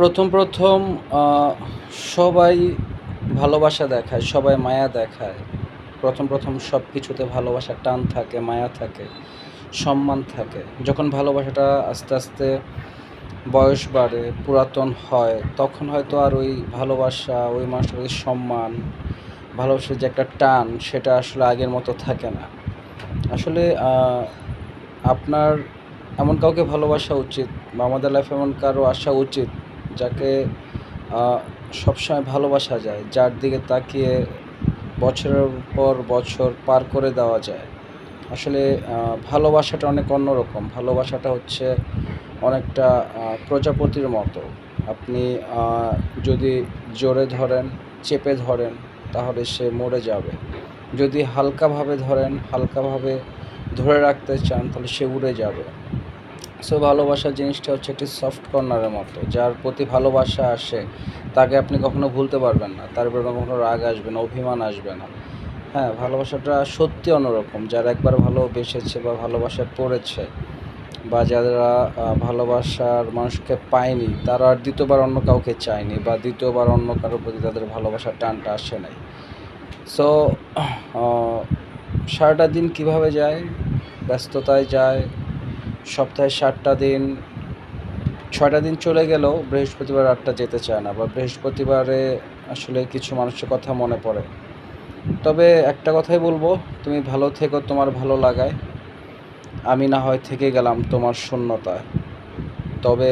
প্রথম প্রথম সবাই ভালোবাসা দেখায়, সবাই মায়া দেখায়। প্রথম প্রথম সব কিছুতে ভালোবাসার টান থাকে, মায়া থাকে, সম্মান থাকে। যখন ভালোবাসাটা আস্তে আস্তে বয়স বাড়ে, পুরাতন হয়, তখন হয়তো আর ওই ভালোবাসা, ওই মানুষটার প্রতি সম্মান, ভালোবাসার যে একটা টান, সেটা আসলে আগের মতো থাকে না। আসলে আপনার এমন কাউকে ভালোবাসা উচিত বা আমাদের লাইফে এমন কারও আসা উচিত যাকে সবসময় ভালোবাসা যায়, যার দিকে তাকিয়ে বছরের পর বছর পার করে দেওয়া যায়। আসলে ভালোবাসাটা অনেক অন্যরকম। ভালোবাসাটা হচ্ছে অনেকটা প্রজাপতির মতো। আপনি যদি জোরে ধরেন, চেপে ধরেন, তাহলে সে মরে যাবে। যদি হালকাভাবে ধরেন, হালকাভাবে ধরে রাখতে চান, তাহলে সে উড়ে যাবে। সো ভালোবাসার জিনিসটা হচ্ছে একটি সফট কর্নারের মতো, যার প্রতি ভালোবাসা আসে, তাকে আপনি কখনো ভুলতে পারবেন না। তার উপরে কখনো রাগ আসবে না, অভিমান আসবে না। হ্যাঁ ভালোবাসাটা সত্যি অন্যরকম। যারা একবার ভালোবেসেছে বা ভালোবাসায় পড়েছে, বা যারা ভালোবাসার মানুষকে পায়নি, তারা আর দ্বিতীয়বার অন্য কাউকে চায়নি, বা দ্বিতীয়বার অন্য কারোর প্রতি তাদের ভালোবাসার টানটা আসে নাই। সো সারাটা দিন কীভাবে যায়? ব্যস্ততায় যায় সপ্তাহে সাতটা দিন, ছয়টা দিন চলে গেলেও বৃহস্পতিবার আটটা যেতে চায় না বা বৃহস্পতিবারে আসলে কিছু মানুষের কথা মনে পড়ে। তবে একটা কথাই বলব, তুমি ভালো থেকো তোমার ভালো লাগায়। আমি না হয় থেকে গেলাম তোমার শূন্যতায় তবে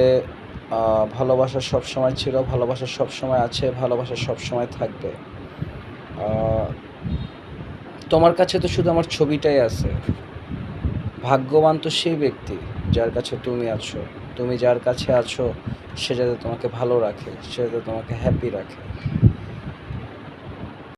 ভালোবাসা সব সময় ছিল, ভালোবাসা সব সময় আছে, ভালোবাসা সব সময় থাকবে তোমার কাছে তো শুধু আমার ছবিটাই আছে। ভাগ্যবান তো সেই ব্যক্তি যার কাছে তুমি আছো। তুমি যার কাছে আছো, সে যাতে তোমাকে ভালো রাখে, সে যাতে তোমাকে হ্যাপি রাখে।